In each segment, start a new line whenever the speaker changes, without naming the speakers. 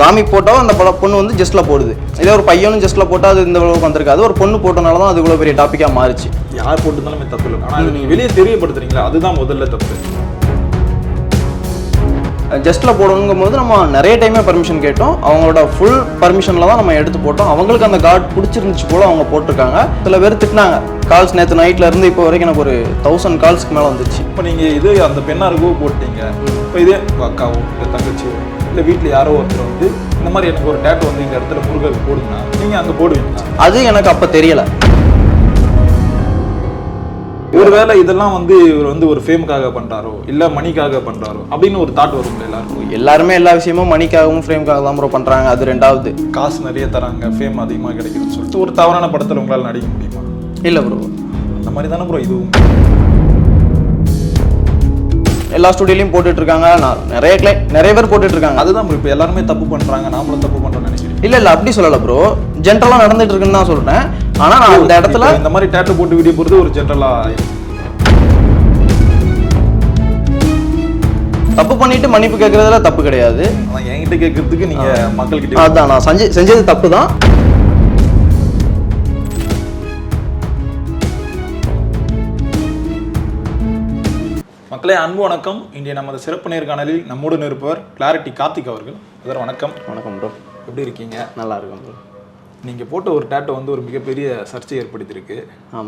சாமி போட்டோ அந்த பட பொண்ணு வந்து ஜஸ்ட்ல போடுது. இதே ஒரு பையனும் ஜஸ்ட்ல போட்டால் அது இந்த அளவுக்கு வந்திருக்காது ஒரு பொண்ணு போட்டனால தான் அது இவ்வளோ பெரிய டாப்பிக்காக மாறிச்சு.
யார் போட்டுருந்தாலுமே தப்பு இல்லை. ஆனால் அது நீங்கள் வெளியே தெரியப்படுத்துறீங்களா? அதுதான் முதல்ல தப்பு.
ஜஸ்ட்ல போடணுங்கும் போது நம்ம நிறைய டைமே பர்மிஷன் கேட்டோம். அவங்களோட ஃபுல் பர்மிஷனில் தான் நம்ம எடுத்து போட்டோம். அவங்களுக்கு அந்த கார்டு பிடிச்சிருந்துச்சு போல அவங்க போட்டிருக்காங்க. சில பேர் திட்டினாங்க. கால்ஸ் நேற்று நைட்ல இருந்து இப்போ வரைக்கும் எனக்கு ஒரு தௌசண்ட் கால்ஸ்க்கு மேலே வந்துச்சு.
இப்போ நீங்கள் இது அந்த பெண்ணாருக்கோ போட்டீங்க. இப்போ இதே அக்காவோ இல்லை தங்கச்சியோ இல்லை வீட்டில் யாரோ ஒருத்தர் வந்து இந்த மாதிரி எனக்கு ஒரு டேட்டு வந்து இந்த இடத்துல முருகருக்கு போடுங்கன்னா நீங்கள் அங்கே போடுவீங்களா?
அது எனக்கு அப்போ தெரியல.
ஒருவேளை இதெல்லாம் வந்து இவர் வந்து ஒரு ஃபேமுக்காக பண்றாரோ இல்ல மணிக்காக பண்றாரோ அப்படின்னு ஒரு தாட் வரும் எல்லாருக்கும்?
எல்லாருமே எல்லா விஷயமும் மணிக்காகவும் ஃப்ரேம்காக தான் ப்ரோ பண்ணுறாங்க அது ரெண்டாவது.
காசு நிறைய தராங்க ஃபேம் அதிகமாக கிடைக்குதுன்னு சொல்லிட்டு ஒரு தவறான படத்துல உங்களால் நடிக்க முடியுமா?
இல்லை ப்ரோ
அந்த மாதிரி தானே ப்ரோ இதுவும்?
எல்லா ஸ்டுடியோலையும் போட்டுட்டு இருக்காங்க நான் நிறைய கிளை நிறைய பேர் போட்டுட்டு இருக்காங்க
அதுதான் bro. இப்போ எல்லாருமே தப்பு பண்றாங்க. நாமளும் தப்பு பண்றோம்னு நினைக்கிறேன்
இல்ல இல்ல அப்படி சொல்லல ப்ரோ ஜென்ரலா நடந்துட்டு இருக்குன்னு தான் சொல்றேன். ஆனா நான் அந்த இடத்துல
இந்த மாதிரி டேட்டு போட்டு வீடியோ போடுறது ஒரு ஜென்ரலா
தப்பு பண்ணிட்டு மன்னிப்பு கேட்கறதுல தப்பு கிடையாது.
என்கிட்ட கேட்கறதுக்கு நீங்க மக்கள்கிட்ட
அதான் நான் செஞ்சு செஞ்சது தப்பு தான்
மக்களே அன்பு வணக்கம். இன்றைய நமது சிறப்பு நேர்காணலில் நம்முடன் இருப்பவர் கிளாரிட்டி கார்த்திக் அவர்கள். சார் வணக்கம்.
வணக்கம் ப்ரோ
எப்படி இருக்கீங்க?
நல்லா இருக்கும் ப்ரோ
நீங்க போட்ட ஒரு டேட்டோ வந்து ஒரு மிகப்பெரிய சர்ச்சை ஏற்படுத்தியிருக்கு.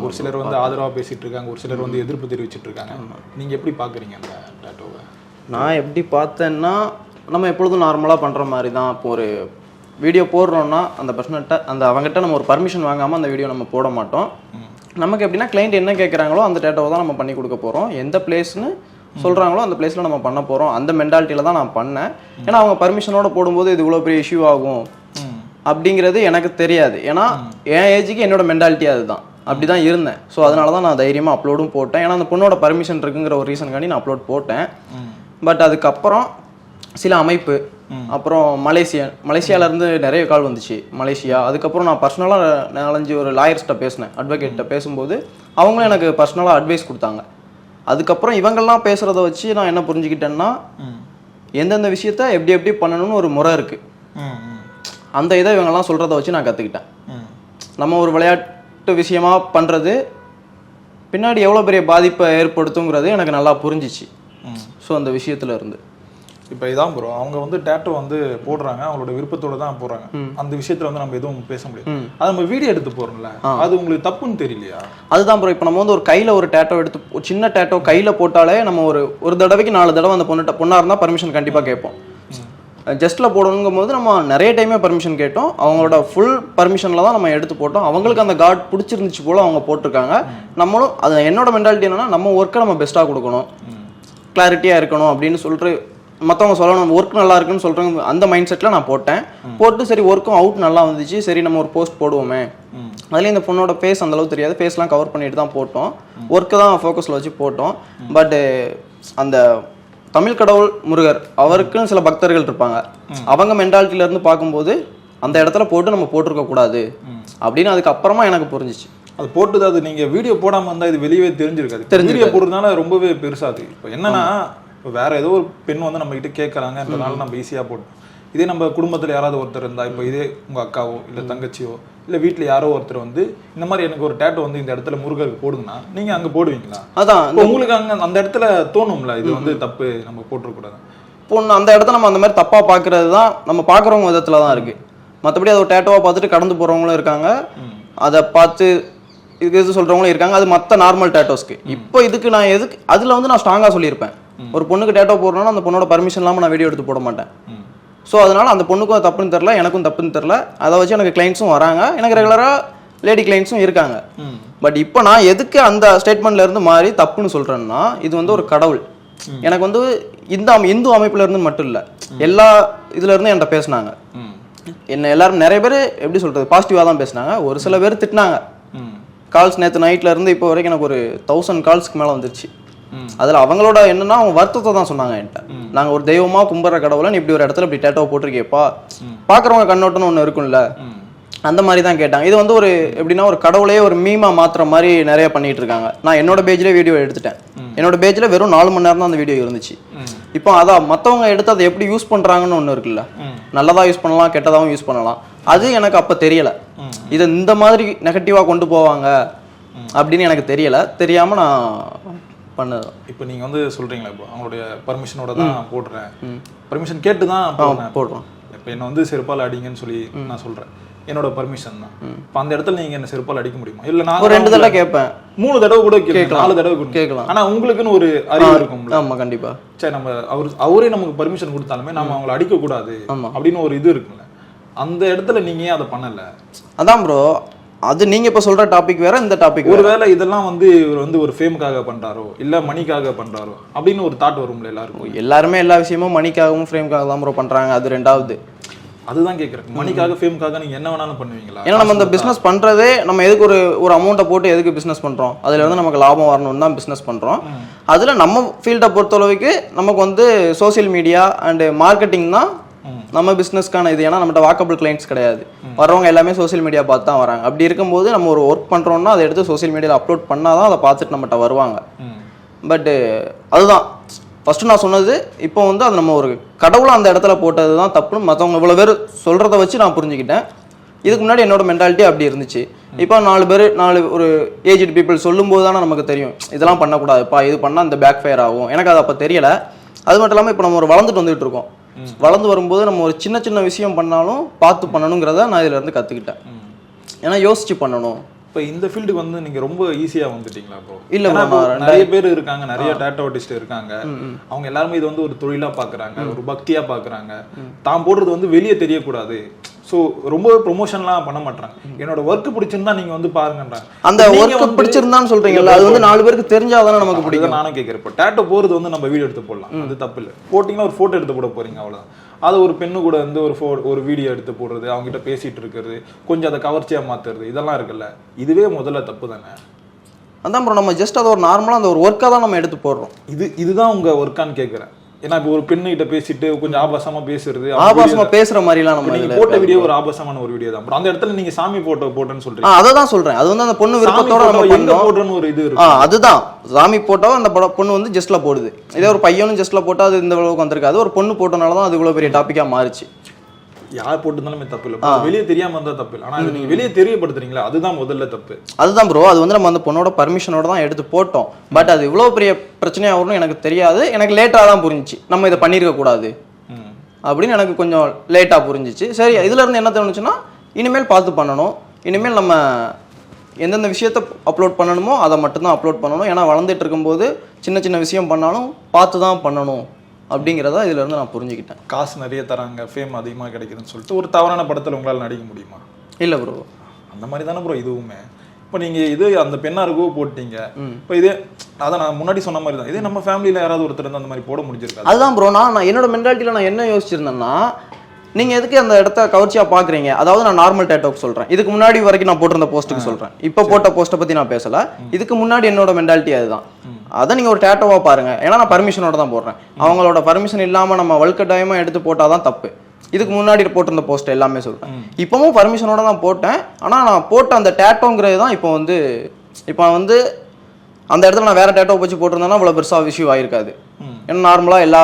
ஒரு சிலர் வந்து ஆதரவா பேசிட்டு இருக்காங்க ஒரு சிலர் வந்து எதிர்ப்பு தெரிவிச்சிட்டு இருக்காங்க. நீங்க எப்படி பாக்குறீங்க அந்த டேட்டோவை
நான் எப்படி பார்த்தேன்னா நம்ம எப்பொழுதும் நார்மலாக பண்ணுற மாதிரி தான் இப்போ ஒரு வீடியோ போடுறோம்னா அந்த பர்சன்ட்ட அந்த அவங்ககிட்ட நம்ம ஒரு பர்மிஷன் வாங்காமல் அந்த வீடியோ நம்ம போட மாட்டோம். நமக்கு எப்படின்னா கிளைண்ட் என்ன கேட்குறாங்களோ அந்த டேட்டாவை தான் நம்ம பண்ணி கொடுக்க போகிறோம் எந்த பிளேஸ்னு சொல்கிறாங்களோ அந்த பிளேஸில் நம்ம பண்ண போகிறோம் அந்த மென்டாலிட்டியில் தான் நான் பண்ணேன். ஏன்னா அவங்க பர்மிஷனோட போடும்போது இது இவ்வளோ பெரிய இஷ்யூ ஆகும். அப்படிங்கிறது எனக்கு தெரியாது. ஏன்னா என் ஏஜுக்கு என்னோட மென்டாலிட்டி அதுதான். அப்படி தான் இருந்தேன். ஸோ அதனால தான் நான் தைரியமாக அப்லோடும் போட்டேன். ஏன்னா அந்த பொண்ணோட பர்மிஷன் இருக்குங்கிற ஒரு ரீசனுக்காண்டி நான் அப்லோட் போட்டேன். பட் அதுக்கப்புறம் சில அமைப்பு அப்புறம் மலேசியா மலேசியால இருந்து நிறைய கால் வந்துச்சு. மலேசியா. அதுக்கப்புறம் நான் பர்சனலாக நாலஞ்சு ஒரு லாயர்ஸ்கிட்ட பேசினேன். அட்வொகேட்ட பேசும்போது அவங்களும் எனக்கு பர்சனலாக அட்வைஸ் கொடுத்தாங்க. அதுக்கப்புறம் இவங்கெல்லாம் பேசுகிறத வச்சு நான் என்ன புரிஞ்சுக்கிட்டேன்னா எந்தெந்த விஷயத்த எப்படி எப்படி பண்ணணும்னு ஒரு முறை இருக்குது அந்த இதை இவங்கெல்லாம் சொல்கிறத வச்சு நான் கற்றுக்கிட்டேன் நம்ம ஒரு விளையாட்டு விஷயமா பண்ணுறது பின்னாடி எவ்வளோ பெரிய பாதிப்பை ஏற்படுத்துங்கிறது எனக்கு நல்லா புரிஞ்சிச்சு. ஸோ அந்த விஷயத்துல இருந்து.
இப்போ இதான் ப்ரோ அவங்க வந்து டேட்டோ வந்து போடுறாங்க அவங்களோட விருப்பத்தோட தான் போடுறாங்க. அந்த விஷயத்துல வந்து நம்ம எதுவும் பேச முடியாது. அது நம்ம வீடியோ எடுத்து போறோம்ல அது உங்களுக்கு தப்புன்னு தெரியலையா?
அதுதான் ப்ரோ இப்போ நம்ம வந்து ஒரு கையில் ஒரு டேட்டோ எடுத்து ஒரு சின்ன டேட்டோ கையில் போட்டாலே நம்ம ஒரு ஒரு தடவைக்கு நாலு தடவை அந்த பொண்ணுகிட்ட பொண்ணாக இருந்தால் பர்மிஷன் கண்டிப்பாக கேட்போம். ஜஸ்ட்டில் போடணுங்கும் போது நம்ம நிறைய டைமே பர்மிஷன் கேட்டோம். அவங்களோட ஃபுல் பர்மிஷனில் தான் நம்ம எடுத்து போட்டோம். அவங்களுக்கு அந்த கார்டு பிடிச்சிருந்துச்சு போல அவங்க போட்டிருக்காங்க. நம்மளும் அது என்னோட மென்டாலிட்டி என்னன்னா நம்ம ஒர்க்கை நம்ம பெஸ்ட்டாக கொடுக்கணும். கிளாரிட்டியாக இருக்கணும் அப்படின்னு சொல்லிட்டு மற்றவங்க சொல்லணும். ஒர்க் நல்லா இருக்குன்னு சொல்கிறாங்க அந்த மைண்ட் செட்டில் நான் போட்டேன். போட்டு சரி ஒர்க்கும் அவுட் நல்லா வந்துச்சு. சரி நம்ம ஒரு போஸ்ட் போடுவோமே. அதுலேயும் இந்த பொண்ணோட ஃபேஸ் அந்த அளவுக்கு தெரியாது. ஃபேஸ்லாம் கவர் பண்ணிட்டு தான் போட்டோம். ஒர்க்கு தான் ஃபோக்கஸில் வச்சு போட்டோம். பட்டு அந்த தமிழ் கடவுள் முருகர் அவருக்குன்னு சில பக்தர்கள் இருப்பாங்க. அவங்க மென்டாலிட்டியில இருந்து பார்க்கும்போது அந்த இடத்துல போட்டு நம்ம போட்டிருக்க கூடாது. அப்படின்னு அதுக்கப்புறமா எனக்கு புரிஞ்சிச்சு.
அது போட்டுது அது நீங்க வீடியோ போடாம இருந்தா இது வெளியவே தெரிஞ்சிருக்காது. வீடியோ போடுறதுனால ரொம்பவே பெருசாது இப்போ என்னன்னா இப்போ வேற ஏதோ ஒரு பெண் வந்து நம்ம கிட்ட கேட்கறாங்கன்றனால நம்ம ஈஸியா போட்டோம் இதே நம்ம குடும்பத்துல யாராவது ஒருத்தர் இருந்தா இப்போ இதே உங்க அக்காவோ இல்ல தங்கச்சியோ இல்ல வீட்ல யாரோ ஒருத்தர் வந்து இந்த மாதிரி எனக்கு ஒரு டேட்டோ வந்து இந்த இடத்துல முருகருக்கு போடுங்கன்னா நீங்க அங்க போடுவீங்களா?
அதான்
உங்களுக்கு அங்க அந்த இடத்துல தோணும்ல இது வந்து தப்பு நம்ம போட்டுறக்கூடாது
பொண்ணு அந்த இடத்த நம்ம அந்த மாதிரி தப்பாக பார்க்கறது தான் நம்ம பார்க்குறவங்க விதத்தில் தான் இருக்குது மற்றபடி அதை ஒரு டேட்டோவாக பார்த்துட்டு கடந்து போகிறவங்களும் இருக்காங்க. அதை பார்த்து இது எது சொல்கிறவங்களும் இருக்காங்க. அது மற்ற நார்மல் டேட்டோஸ்க்கு இப்போ இதுக்கு நான் எதுக்கு அதில் வந்து நான் ஸ்ட்ராங்காக சொல்லியிருப்பேன். ஒரு பொண்ணுக்கு டேட்டோ போடுறோன்னா அந்த பொண்ணோட பர்மிஷன் இல்லாமல் நான் வீடியோ எடுத்து போட மாட்டேன். ஸோ அதனால அந்த பொண்ணுக்கும் தப்புன்னு தெரில எனக்கும் தப்புன்னு தெரில அதை வச்சு எனக்கு கிளைண்ட்ஸும் வராங்க. எனக்கு ரெகுலராக லேடி கிளைண்ட்ஸும் இருக்காங்க. பட் இப்போ நான் எதுக்கு அந்த ஸ்டேட்மெண்ட்ல இருந்து மாறி தப்புன்னு சொல்றேன்னா இது வந்து ஒரு கடவுள். எனக்கு வந்து இந்த அமை- இந்து அமைப்புல இருந்து மட்டும் இல்ல எல்லா இதுல இருந்து என்கிட்ட பேசுனாங்க. என்ன எல்லாரும் நிறைய பேர் எப்படி சொல்றது பாசிட்டிவா தான் பேசுனாங்க. ஒரு சில பேர் திட்டினாங்க. கால்ஸ் நேற்று நைட்ல இருந்து இப்போ வரைக்கும் எனக்கு ஒரு தௌசண்ட் கால்ஸ்க்கு மேல வந்துருச்சு. அதுல அவங்களோட என்னன்னா அவங்க வருத்தத்தை தான் சொன்னாங்க என்கிட்ட. நாங்க ஒரு தெய்வமா கும்பிட்ற கடவுளை இப்படி ஒரு இடத்துல இப்படி டேட்டோ போட்டிருக்கேப்பா பாக்குறவங்க கண்ணோட்டம்னு ஒண்ணு இருக்கும்ல. அந்த மாதிரி தான் கேட்டாங்க. இது வந்து ஒரு எப்படின்னா ஒரு கடவுளையே ஒரு மீமா மாத்துற மாதிரி நிறைய பண்ணிட்டு இருக்காங்க. நான் என்னோட பேஜ்லேயே வீடியோ எடுத்துட்டேன். என்னோட பேஜில் வெறும் நாலு மணி நேரம் தான் அந்த வீடியோ இருந்துச்சு. இப்போ அதான் மற்றவங்க எடுத்து அதை எப்படி யூஸ் பண்ணுறாங்கன்னு ஒன்று இருக்குல்ல. நல்லதா யூஸ் பண்ணலாம் கெட்டதாகவும் யூஸ் பண்ணலாம். அது எனக்கு அப்போ தெரியல. இதை இந்த மாதிரி நெகட்டிவாக கொண்டு போவாங்க அப்படின்னு எனக்கு தெரியல. தெரியாமல் நான் பண்ணது.
இப்போ நீங்க வந்து சொல்றீங்களா இப்போ அவங்களுடைய பர்மிஷனோட தான் போடுறேன். பர்மிஷன் கேட்டு தான்
போடுறோம்.
இப்போ என்ன வந்து செருப்பால் அடிங்கன்னு சொல்லி நான் சொல்றேன். என்னோட பர்மிஷன் தான். இப்போ அந்த இடத்துல நீங்க என்ன செருப்பால் அடிக்க முடியுமா? இல்ல நான்
ரெண்டு தடவை கேட்பேன்.
மூணு தடவை கூட கேட்கலாம். நாலு தடவை கூட.
கேட்கலாம்.
ஆனா உங்களுக்குன்னு ஒரு அறிவு இருக்கும்ல.
ஆமாம் கண்டிப்பாக
சரி நம்ம அவர் அவரே நமக்கு பர்மிஷன் கொடுத்தாலுமே நம்ம அவங்கள அடிக்க கூடாது
ஆமா.
அப்படின்னு ஒரு இது இருக்குல்ல அந்த இடத்துல நீங்க ஏன் அதை பண்ணல?
அதான் ப்ரோ அது நீங்கள் இப்போ சொல்கிற டாபிக் வேற இந்த டாபிக்
ஒருவேளை இதெல்லாம் வந்து இவர் வந்து ஒரு ஃபேமுக்காக பண்றாரோ இல்ல மணிக்காக பண்றாரோ அப்படின்னு ஒரு தாட் வரும்ல எல்லாருக்கும்.
எல்லாருமே எல்லா விஷயமும் மணிக்காகவும் ஃப்ரேம்காக தான் ப்ரோ பண்ணுறாங்க அது ரெண்டாவது.
அதுதான் கேக்குறேன். மணிக்காக ஃபேமுக்காக நீங்க என்ன வேணாலும் பண்ணுவீங்களா?
ஏன்னா நம்ம இந்த பிஸ்னஸ் பண்ணுறதே நம்ம எதுக்கு ஒரு ஒரு அமௌண்ட்டை போட்டு எதுக்கு பிஸ்னஸ் பண்ணுறோம் அதில் வந்து நமக்கு லாபம் வரணும்னு தான் பிஸ்னஸ் பண்ணுறோம் அதில் நம்ம ஃபீல்டை பொறுத்தளவுக்கு நமக்கு வந்து சோஷியல் மீடியா அண்டு மார்க்கெட்டிங் தான் நம்ம பிஸ்னஸ்க்கான இது. ஏன்னா நம்மகிட்ட வாக்கபிள் கிளைண்ட்ஸ் கிடையாது. வர்றவங்க எல்லாமே சோஷியல் மீடியா பார்த்து தான் வராங்க. அப்படி இருக்கும்போது நம்ம ஒரு ஒர்க் பண்ணுறோம்னா அதை எடுத்து சோஷியல் மீடியாவில் அப்லோட் பண்ணால் தான் அதை பார்த்துட்டு நம்மகிட்ட வருவாங்க. பட்டு அதுதான். ஃபஸ்ட்டு நான் சொன்னது இப்போ வந்து அது நம்ம ஒரு கடவுளை அந்த இடத்துல போட்டது தான் தப்புன்னு மற்றவங்க இவ்வளோ பேர் சொல்கிறத வச்சு நான் புரிஞ்சுக்கிட்டேன். இதுக்கு முன்னாடி என்னோட மென்டாலிட்டி அப்படி இருந்துச்சு. இப்போ நாலு பேர் நாலு ஒரு ஏஜ்டு பீப்புள் சொல்லும்போது தானே நமக்கு தெரியும். இதெல்லாம் பண்ணக்கூடாதுப்பா இது பண்ணால் இந்த பேக் ஃபயர் ஆகும். எனக்கு அது அப்போ தெரியல. அது மட்டும் இல்லாமல் இப்போ நம்ம ஒரு வளர்ந்துட்டு வந்துட்டு இருக்கோம். வளர்ந்து வரும்போது நம்ம ஒரு சின்ன சின்ன விஷயம் பண்ணாலும் பார்த்து பண்ணணுங்கிறத நான் இதுல இருந்து கற்றுக்கிட்டேன் ஏன்னா யோசிச்சு பண்ணணும்.
இப்போ இந்த ஃபீல்டுக்கு வந்து நீங்க ரொம்ப ஈஸியா வந்துட்டீங்களா ப்ரோ
இல்ல
நிறைய பேர் இருக்காங்க நிறைய டேட்டா ஆர்டிஸ்ட் இருக்காங்க. அவங்க எல்லாருமே இது வந்து ஒரு தொழிலா பாக்குறாங்க ஒரு பக்தியா பாக்குறாங்க. தான் போடுறது வந்து வெளியே தெரியக்கூடாது. ஸோ ரொம்ப ப்ரொமோஷன்லாம் பண்ண மாட்டாங்க என்னோட ஒர்க் பிடிச்சிருந்தா நீங்க வந்து பாருங்கன்றாங்க
அந்த ஒர்க் பிடிச்சிருந்தான்னு சொல்றீங்கல்ல அது வந்து நாலு பேருக்கு தெரிஞ்சாதானே நமக்கு பிடிக்கும்.
நானும் கேட்குறேன் இப்போ டேட்டோ போறது வந்து நம்ம வீடியோ எடுத்து போடலாம். அது தப்பு இல்லை போட்டிங்கன்னா ஒரு ஃபோட்டோ எடுத்து போட போறீங்க அவ்வளவுதான். அது ஒரு பெண்ணு கூட வந்து ஒரு ஃபோ ஒரு வீடியோ எடுத்து போடுறது அவங்க கிட்ட பேசிட்டு இருக்கிறது கொஞ்சம் அதை கவர்ச்சியா மாத்துறது இதெல்லாம் இருக்குல்ல. இதுவே முதல்ல தப்பு தானே?
அதான் ப்ரோ நம்ம ஜஸ்ட் அதை ஒரு நார்மலாக அந்த ஒரு ஒர்க்காக தான் நம்ம எடுத்து போடுறோம்.
இது இதுதான் உங்க ஒர்க்கான்னு கேட்குறேன் ஏன்னா இப்போ ஒரு பெண்ணு கிட்ட பேசிட்டு கொஞ்சம் ஆபாசமா பேசுறது
ஆபாசமா பேசுற மாதிரிலாம் நம்ம
நீங்க போட்ட வீடியோ ஒரு ஆபாசமான ஒரு வீடியோ தான். அந்த இடத்துல நீங்க சாமி போட்டோ போட்டேன்னு சொல்றீங்க.
அதை தான் சொல்றேன். அது வந்து அந்த பொண்ணு விருப்பத்தோட நம்ம பண்ணோம்.
போடுறேன்னு ஒரு இது இருக்கு.
அதுதான். சாமி போட்டோ அந்த பொண்ணு வந்து ஜஸ்ட்ல போடுது. இதே ஒரு பையனும் ஜஸ்ட்ல போட்டா அது இந்த அளவுக்கு வந்திருக்காது. ஒரு பொண்ணு போட்டனால தான் அது இவ்வளவு பெரிய டாபிக்கா மாறுச்சு.
யார் போட்டிருந்தாலுமே தப்பு இல்லை வெளியே தெரியாம இருந்தா தப்பு இல்லை ஆனா நீங்க வெளியே தெரியப்படுத்துறீங்களா அதுதான் முதல்ல தப்பு.
அதுதான் ப்ரோ அது வந்து நம்ம அந்த பொண்ணோட பர்மிஷனோட தான் எடுத்து போட்டோம். பட் அது இவ்வளோ பெரிய பிரச்சனையாக வரும்னு எனக்கு தெரியாது. எனக்கு லேட்டாக தான் புரிஞ்சுச்சு. நம்ம இதை பண்ணியிருக்க கூடாது. அப்படின்னு எனக்கு கொஞ்சம் லேட்டாக புரிஞ்சிச்சு. சரி இதுல இருந்து என்ன தோணுச்சுன்னா இனிமேல் பார்த்து பண்ணணும். இனிமேல் நம்ம எந்தெந்த விஷயத்த அப்லோட் பண்ணணுமோ அதை மட்டும்தான் அப்லோட் பண்ணணும். ஏன்னா வளர்ந்துட்டு இருக்கும்போது சின்ன சின்ன விஷயம் பண்ணாலும் பார்த்து தான் பண்ணணும். அப்படிங்கிறத இதுல இருந்து நான் புரிஞ்சுக்கிட்டேன்.
காசு நிறைய தராங்க ஃபேம் அதிகமா கிடைக்குதுன்னு சொல்லிட்டு ஒரு தவறான படத்துல உங்களால நடிக்க முடியுமா?
இல்லை ப்ரோ
அந்த மாதிரி தானே ப்ரோ இதுவுமே. இப்போ நீங்க இது அந்த பெண்ணா இருக்கோ போட்டீங்க இப்போ இதே அதான் நான் முன்னாடி சொன்ன மாதிரி தான். இதே நம்ம ஃபேமிலியில யாராவது ஒருத்தர் அந்த மாதிரி போட முடிஞ்சிருக்காது.
அதுதான் ப்ரோ நான் நான் என்னோட மென்டாலிட்டியில் நான் என்ன யோசிச்சிருந்தேன்னா நீங்கள் எதுக்கு அந்த இடத்த கவர்ச்சியாக பார்க்குறீங்க அதாவது நான் நார்மல் டேட்டோக்கு சொல்கிறேன் இதுக்கு முன்னாடி வரைக்கும் நான் போட்டிருந்த போஸ்ட்டுக்கு சொல்கிறேன் இப்போ போட்ட போஸ்ட்டை பற்றி நான் பேசலை. இதுக்கு முன்னாடி என்னோட மென்டாலிட்டி அதுதான். அதை நீங்கள் ஒரு டேட்டோவாக பாருங்கள் ஏன்னா நான் பர்மிஷனோட தான் போடுறேன். அவங்களோட பர்மிஷன் இல்லாமல் நம்ம வல்கட்டாயமாக எடுத்து போட்டால் தான் தப்பு. இதுக்கு முன்னாடி போட்டிருந்த போஸ்ட் எல்லாமே சொல்கிறேன் இப்போவும் பர்மிஷனோட தான் போட்டேன். ஆனால் நான் போட்ட அந்த டேட்டோங்கிறது தான் இப்போ வந்து இப்போ வந்து அந்த இடத்துல நான் வேற டேட்டோ வச்சு போட்டிருந்தேன்னா இவ்வளோ பெருசாக இஷ்யூ ஆயிருக்காது. ஏன்னா நார்மலாக எல்லா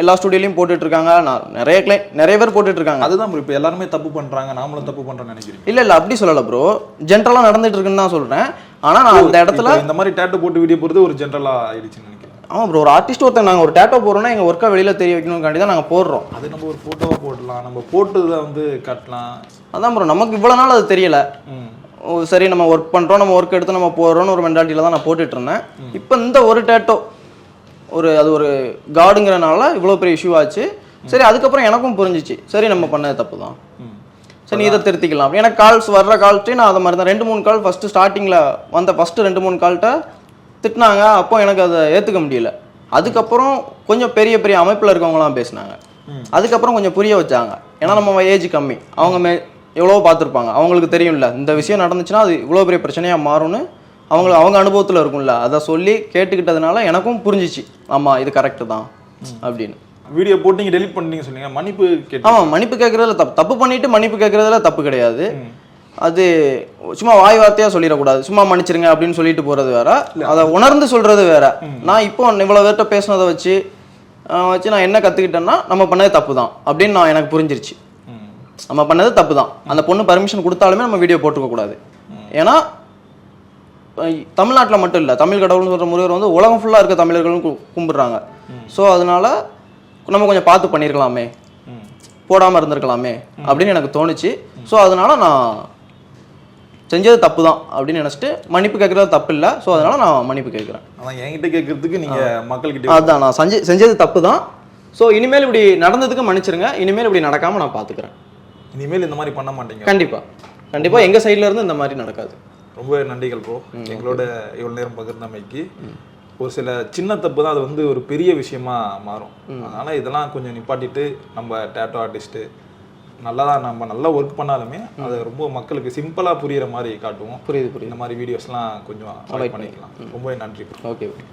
எல்லா ஸ்டுடியோலையும் போட்டுட்டு இருக்காங்க நான் நிறைய கிளை நிறைய பேர் போட்டுட்டு இருக்காங்க
அதுதான் ப்ரோ இப்போ எல்லாருமே தப்பு பண்றாங்க நாமளும் தப்பு பண்றோம்னு நினைக்கிறீங்க.
இல்ல இல்ல அப்படி சொல்லல ப்ரோ ஜென்ரலா நடந்துட்டு இருக்குன்னு தான் சொல்றேன். ஆனா நான் அந்த இடத்துல
இந்த மாதிரி டேட்டு போட்டு வீடியோ போடுறது ஒரு ஜென்ரலா ஆயிடுச்சுன்னு நினைக்கிறேன்.
ஆமா ப்ரோ ஒரு ஆர்டிஸ்ட் ஒருத்தன் நாங்க ஒரு டேட்டோ போடுறோம்னா எங்க ஒர்க்கை வெளியில தெரிய வைக்கணும்காண்டி தான் நாங்க போடுறோம்.
அது நம்ம ஒரு போட்டோவா போடலாம். நம்ம போட்டதை வந்து கட்டலாம்.
அதான் ப்ரோ நமக்கு இவ்வளவு நாள் அது தெரியல. சரி நம்ம ஒர்க் பண்றோம் நம்ம ஒர்க் எடுத்து நம்ம போடுறோம்னு ஒரு மென்டாலிட்டியில தான் நான் போட்டுட்டு இருந்தேன் இப்போ இந்த ஒரு டேட்டோ ஒரு அது ஒரு கார்டுங்கிறனால இவ்வளோ பெரிய இஷ்யூ ஆச்சு. சரி அதுக்கப்புறம் எனக்கும் புரிஞ்சிச்சு. சரி நம்ம பண்ணது தப்பு தான். சரி நீ இதை திருத்திக்கலாம். எனக்கு கால்ஸ் வர்ற கால்ஸ்ட்டே நான் அதை மாதிரி தான் ரெண்டு மூணு கால் ஃபஸ்ட்டு ஸ்டார்டிங்கில் வந்த ஃபஸ்ட்டு ரெண்டு மூணு கால்கிட்ட திட்டினாங்க. அப்போ எனக்கு அதை ஏற்றுக்க முடியல. அதுக்கப்புறம் கொஞ்சம் பெரிய பெரிய அமைப்பில் இருக்கவங்களாம் பேசினாங்க. அதுக்கப்புறம் கொஞ்சம் புரிய வச்சாங்க. ஏன்னா நம்ம ஏஜ் கம்மி. அவங்க மே எவ்வளோ பார்த்துருப்பாங்க. அவங்களுக்கு தெரியும்ல இந்த விஷயம் நடந்துச்சுன்னா அது இவ்வளோ பெரிய பிரச்சனையாக மாறும்னு. அவங்க அவங்க அனுபவத்தில் இருக்கும்ல. அதை சொல்லி கேட்டுக்கிட்டதுனால எனக்கும் புரிஞ்சிச்சு. ஆமாம் இது கரெக்டு தான் அப்படின்னு.
வீடியோ போட்டு நீங்க டெலிட் பண்ணீங்க சொன்னீங்க. மன்னிப்பு கேட்டு
ஆமாம் மன்னிப்பு கேட்குறதுல தப்பு. தப்பு பண்ணிட்டு மன்னிப்பு கேட்குறதுல தப்பு கிடையாது. அது சும்மா வாய் வார்த்தையாக சொல்லிடக்கூடாது. சும்மா மன்னிச்சிருங்க அப்படின்னு சொல்லிட்டு போகிறது வேற. அதை உணர்ந்து சொல்கிறது வேற. நான் இப்போ இவ்வளோ பேர்கிட்ட பேசுனதை வச்சு வச்சு நான் என்ன கற்றுக்கிட்டேன்னா நம்ம பண்ணது தப்பு தான் அப்படின்னு நான் எனக்கு புரிஞ்சிருச்சு. நம்ம பண்ணது தப்பு தான். அந்த பொண்ணு பர்மிஷன் கொடுத்தாலுமே நம்ம வீடியோ போட்டுக்க கூடாது ஏன்னா தமிழ்நாட்டில் மட்டும் இல்லை தமிழ் கடவுள்னு சொல்கிற முருகர் வந்து உலகம் ஃபுல்லாக இருக்க தமிழர்களும் கும்பிடுறாங்க. ஸோ அதனால நம்ம கொஞ்சம் பார்த்து பண்ணியிருக்கலாமே. போடாமல் இருந்திருக்கலாமே அப்படின்னு எனக்கு தோணுச்சு. ஸோ அதனால நான் செஞ்சது தப்பு தான் அப்படின்னு நினச்சிட்டு மன்னிப்பு கேட்குறது தப்பு இல்லை. ஸோ அதனால நான் மன்னிப்பு கேட்குறேன்.
அதான் என்கிட்ட கேட்கறதுக்கு நீங்க மக்கள்கிட்ட
அதுதான் நான் செஞ்சு செஞ்சது தப்பு தான் ஸோ இனிமேல் இப்படி நடந்ததுக்கு மன்னிச்சிருங்க. இனிமேல் இப்படி நடக்காமல் நான் பார்த்துக்கிறேன்.
இனிமேல் இந்த மாதிரி பண்ண மாட்டீங்க.
கண்டிப்பாக கண்டிப்பாக எங்கள் சைடுல இருந்து இந்த மாதிரி நடக்காது.
ரொம்ப நன்றிகள் ப்ரோ எங்களோட இவ்வளவு நேரம் பகிர்ந்தமைக்கு. ஒரு சில சின்ன தப்பு தான் அது வந்து ஒரு பெரிய விஷயமா மாறும். அதனால இதெல்லாம் கொஞ்சம் நிப்பாட்டிட்டு நம்ம டேட்டோ ஆர்டிஸ்ட்டு நல்லா நம்ம நல்லா ஒர்க் பண்ணாலுமே அதை ரொம்ப மக்களுக்கு சிம்பிளா புரியுற மாதிரி காட்டுவோம்.
புரியுது புரியுது.
இந்த மாதிரி வீடியோஸ்லாம் கொஞ்சம் அவாய்ட் பண்ணிக்கலாம். ரொம்பவே நன்றி.
Okay okay